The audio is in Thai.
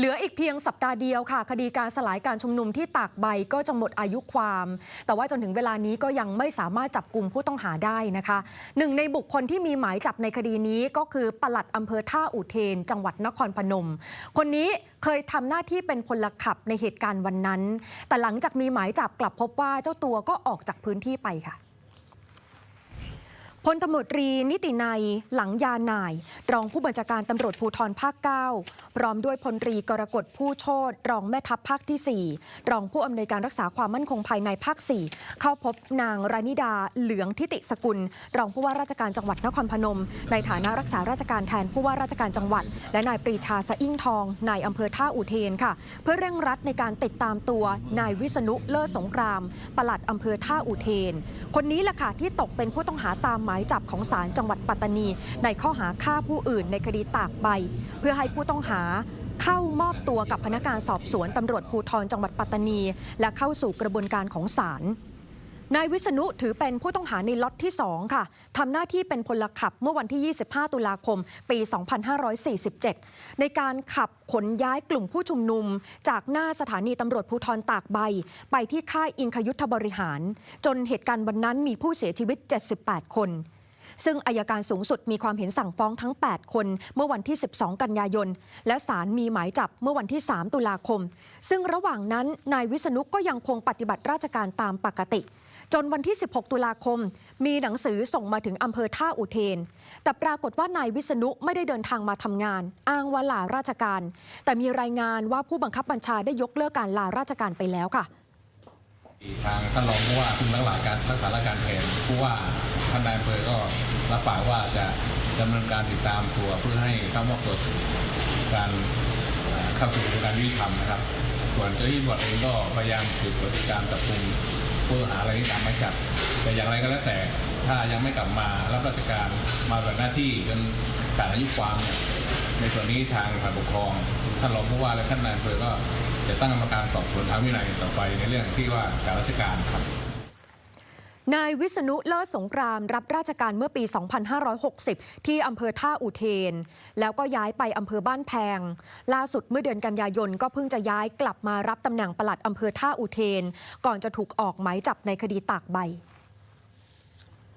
เหลืออีกเพียงสัปดาห์เดียวค่ะ คดีการสลายการชุมนุมที่ตากใบก็จะหมดอายุความ แต่ว่าจนถึงเวลานี้ก็ยังไม่สามารถจับกลุ่มผู้ต้องหาได้นะคะหนึ่งในบุคคลที่มีหมายจับในคดีนี้ก็คือปลัดอำเภอท่าอุเทน จังหวัดนครพนม คนนี้เคยทำหน้าที่เป็นพลขับในเหตุการณ์วันนั้น แต่หลังจากมีหมายจับกลับพบว่าเจ้าตัวก็ออกจากพื้นที่ไปค่ะ พลตำรวจตรีนิตินัยหลังยาหน่าย รองผู้บัญชาการตำรวจภูธรภาค 9 พร้อมด้วยพลตรีกรกฎผู้โชตรองแม่ทัพภาคที่ 4 รองผู้อำนวยการรักษาความมั่นคงภายในภาค 4 เข้าพบนางรานิดาเหลืองทิติสกุล รองผู้ว่าราชการจังหวัดนครพนม ในฐานะรักษาราชการแทนผู้ว่าราชการจังหวัด และนายปรีชาสะอิ่งทองนายอำเภอท่าอุเทนค่ะ เพื่อเร่งรัดในการติดตามตัวนายวิษณุเลิศสงครามปลัดอำเภอท่าอุเทน คนนี้แหละค่ะที่ตกเป็นผู้ต้องหาตามมายจับของศาลจังหวัดปัตตานี ในข้อหาฆ่าผู้อื่นในคดีตากใบ เพื่อให้ผู้ต้องหาเข้ามอบตัวกับพนักงานสอบสวนตำรวจภูธรจังหวัดปัตตานี และเข้าสู่กระบวนการของศาล นายวิษณุถือเป็นผู้ต้องหาในล็อตที่ 2 ค่ะทำหน้าที่เป็นพลขับเมื่อวันที่ 25 ตุลาคม ปี 2547 ในการขับขนย้ายกลุ่มผู้ชุมนุม จากหน้าสถานีตำรวจภูธรตากใบ ไปที่ค่ายอิงคยุทธบริหาร จนเหตุการณ์วันนั้นมีผู้เสียชีวิต 78 คนซึ่งอายการสูงสุดมีความเห็นสั่งฟ้องทั้ง 8 คน เมื่อวันที่ 12 กันยายน และศาลมีหมายจับเมื่อวันที่ 3 ตุลาคม ซึ่งระหว่างนั้นนายวิษณุก็ยังคงปฏิบัติราชการตามปกติ จนวันที่ 16 ตุลาคม มีหนังสือส่งมาถึงอำเภอท่าอุเทน แต่ปรากฏว่านายวิษณุไม่ได้เดินทางมาทำงาน อ้างว่าลาราชการ แต่มีรายงานว่าผู้บังคับบัญชาได้ยกเลิกการลาราชการไปแล้วค่ะทางท่านรองผู้ว่าคุมรักษาการรักษาราชการแทนผู้ว่าท่านนายอำเภอก็รับปากว่าจะดำเนินการติดตามตัวเพื่อให้เข้ามอบตัวสการเข้าสู่กระบวนการยุติธรรมนะครับ ส่วนเจ้าหน้าที่ตำรวจเองก็พยายามสืบสวนติดตามจับกลุ่ม ผู้ต้องหาอะไรที่ตามหมายจับแต่อย่างไรก็แล้วแต่ถ้ายังไม่กลับมารับราชการมาแบบหน้าที่จนขาดอายุความเนี่ยในส่วนนี้ทางฝ่ายปกครองท่านรองผู้ว่าและท่านนายอำเภอก็จะตั้งกรรมการสอบสวนทางวินัยต่อไปในเรื่องที่ว่าการราชการครับ นายวิษณุเลิศสงครามรับราชการเมื่อปี 2560 ที่อำเภอท่าอุเทน แล้วก็ย้ายไปอำเภอบ้านแพง ล่าสุดเมื่อเดือนกันยายนก็เพิ่งจะย้ายกลับมารับตำแหน่งปลัดอำเภอท่าอุเทน ก่อนจะถูกออกหมายจับในคดีตากใบ